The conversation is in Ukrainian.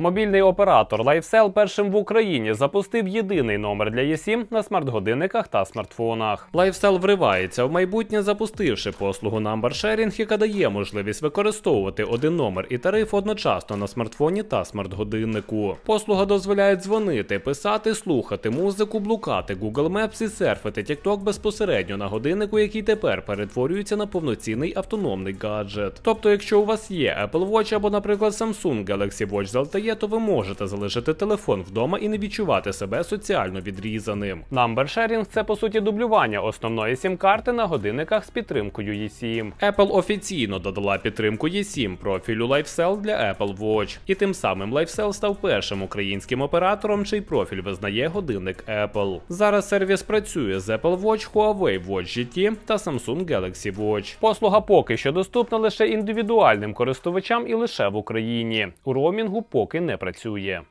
Мобільний оператор LifeSell першим в Україні запустив єдиний номер для eSIM на смарт-годинниках та смартфонах. LifeSell вривається в майбутнє, запустивши послугу Number Sharing, яка дає можливість використовувати один номер і тариф одночасно на смартфоні та смарт-годиннику. Послуга дозволяє дзвонити, писати, слухати музику, блукати Google Maps і серфити TikTok безпосередньо на годиннику, який тепер перетворюється на повноцінний автономний гаджет. Тобто, якщо у вас є Apple Watch або, наприклад, Samsung Galaxy Watch з то ви можете залишити телефон вдома і не відчувати себе соціально відрізаним. Sharing – це по суті дублювання основної сім-карти на годинниках з підтримкою eSIM. Apple офіційно додала підтримку eSIM профілю LifeSell для Apple Watch, і тим самим LifeSell став першим українським оператором, чий профіль визнає годинник Apple. Зараз сервіс працює з Apple Watch, Huawei Watch GT та Samsung Galaxy Watch. Послуга поки що доступна лише індивідуальним користувачам і лише в Україні. У роумінгу не працює.